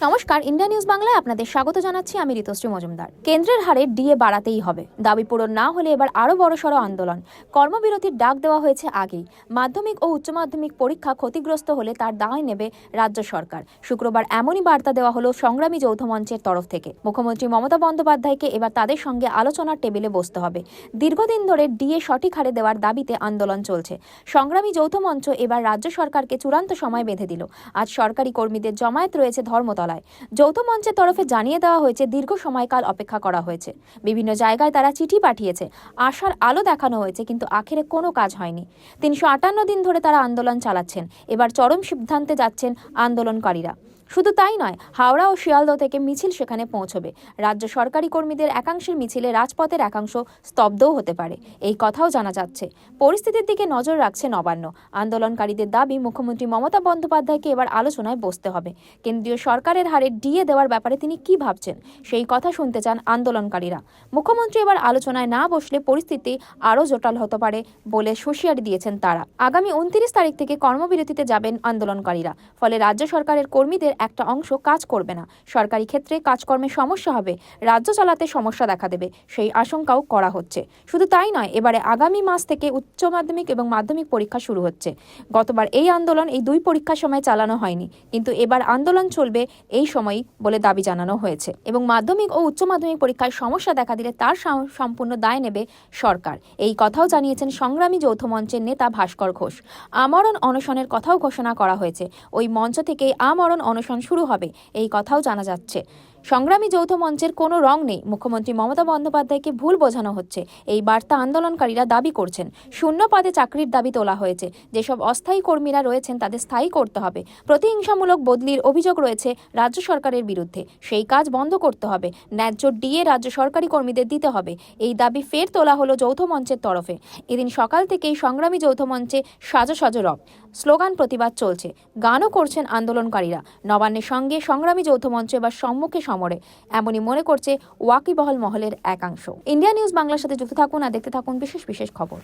নমস্কার, India news বাংলায় আপনাদের স্বাগত জানাচ্ছি আমি ঋতুশ্রী মজুমদার। কেন্দ্রের হারে ডিএ বাড়াতেই হবে। দাবি পূরণ না হলে এবার আরও বড়সড় আন্দোলন। কর্মবিরতির ডাক দেওয়া হয়েছে আগেই। মাধ্যমিক ও উচ্চ মাধ্যমিক পরীক্ষা ক্ষতিগ্রস্ত হলে তার দায় নেবে রাজ্য সরকার। শুক্রবার এমনই বার্তা দেওয়া হলো সংগ্রামী যৌথ মঞ্চের তরফ থেকে। মুখ্যমন্ত্রী মমতা বন্দ্যোপাধ্যায়কে এবার তাদের সঙ্গে আলোচনার টেবিলে বসতে হবে। দীর্ঘদিন ধরে ডিএ সঠিক হারে দেওয়ার দাবিতে আন্দোলন চলছে। সংগ্রামী যৌথ মঞ্চ এবার রাজ্য সরকারকে চূড়ান্ত সময় বেঁধে দিল। আজ সরকারি কর্মীদের জমায়েত রয়েছে ধর্মতলায় যৌথ মঞ্চের তরফে জানিয়ে দেওয়া হয়েছে, দীর্ঘ সময়কাল অপেক্ষা করা হয়েছে। বিভিন্ন জায়গায় তারা চিঠি পাঠিয়েছে। আশার আলো দেখানো হয়েছে, কিন্তু আখেরে কোনো কাজ হয়নি। তিনশো আটান্ন দিন ধরে তারা আন্দোলন চালাচ্ছেন। এবার চরম সিদ্ধান্তে যাচ্ছেন আন্দোলনকারীরা। শুধু তাই নয়, হাওড়া ও শিয়ালদহ থেকে মিছিল সেখানে পৌঁছবে। রাজ্য সরকারি কর্মীদের একাংশের মিছিলে রাজপথের একাংশ স্তব্ধও হতে পারে। এই কথাও জানা যাচ্ছে। পরিস্থিতির দিকে নজর রাখছে নবান্ন। আন্দোলনকারীদের দাবি, মুখ্যমন্ত্রী মমতা বন্দ্যোপাধ্যায়কে এবার আলোচনায় বসতে হবে। কেন্দ্রীয় সরকারের হারে ডিএ দেওয়ার ব্যাপারে তিনি কি ভাবছেন? সেই কথা শুনতে চান আন্দোলনকারীরা। মুখ্যমন্ত্রী এবার আলোচনায় না বসলে পরিস্থিতি আরও জটাল হতে পারে বলে হুঁশিয়ারি দিয়েছেন তারা। আগামী উনত্রিশ তারিখ থেকে কর্মবিরতিতে যাবেন আন্দোলনকারীরা। ফলে রাজ্য সরকারের কর্মীদের একটা অংশ কাজ করবে না। সরকারি ক্ষেত্রে কাজকর্মে সমস্যা হবে, রাজ্য চালাতে সমস্যা দেখা দেবে, সেই আশঙ্কাও করা হচ্ছে। শুধু তাই নয়, এবারে আগামী মাস থেকে উচ্চ মাধ্যমিক এবং মাধ্যমিক পরীক্ষা শুরু হচ্ছে। গতবার এই আন্দোলন এই দুই পরীক্ষার সময় চালানো হয়নি, কিন্তু এবার আন্দোলন চলবে এই সময়ই বলে দাবি জানানো হয়েছে এবং মাধ্যমিক ও উচ্চ মাধ্যমিক পরীক্ষায় সমস্যা দেখা দিলে তার সম- সম্পূর্ণ দায় নেবে সরকার। এই কথাও জানিয়েছেন সংগ্রামী যৌথ মঞ্চের নেতা ভাস্কর ঘোষ। আমরণ অনশনের কথাও ঘোষণা করা হয়েছে। ওই মঞ্চ থেকেই আমরণ অনশন শুরু হবে। এই কথাও জানা যাচ্ছে। সংগ্রামী যৌথ মঞ্চের কোনো রং নেই। মুখ্যমন্ত্রী মমতা বন্দ্যোপাধ্যায়কে ভুল বোঝানো হচ্ছে। এই বার্তা আন্দোলনকারীরা দাবি করছেন, শূন্য পদে চাকরির দাবি তোলা হয়েছে। যেসব অস্থায়ী কর্মীরা রয়েছেন, তাদের স্থায়ী করতে হবে। প্রতিহিংসামূলক বদলির অভিযোগ রয়েছে রাজ্য সরকারের বিরুদ্ধে। সেই কাজ বন্ধ করতে হবে। ন্যায্য ডিএ রাজ্য সরকারি কর্মীদের দিতে হবে। এই দাবি ফের তোলা হলো যৌথ মঞ্চের তরফে। এদিন সকাল থেকেই সংগ্রামী যৌথ মঞ্চে সাজো সাজো রব। স্লোগান প্রতিবাদ চলছে। গানও করছেন আন্দোলনকারীরা। নবান্নের সঙ্গে সংগ্রামী যৌথ মঞ্চ এবার সম্মুখে সমরে। এমনই মনে করছে ওয়াকিবহল মহলের একাংশ। ইন্ডিয়া নিউজ বাংলার সাথে যুক্ত থাকুন আর দেখতে থাকুন বিশেষ বিশেষ খবর।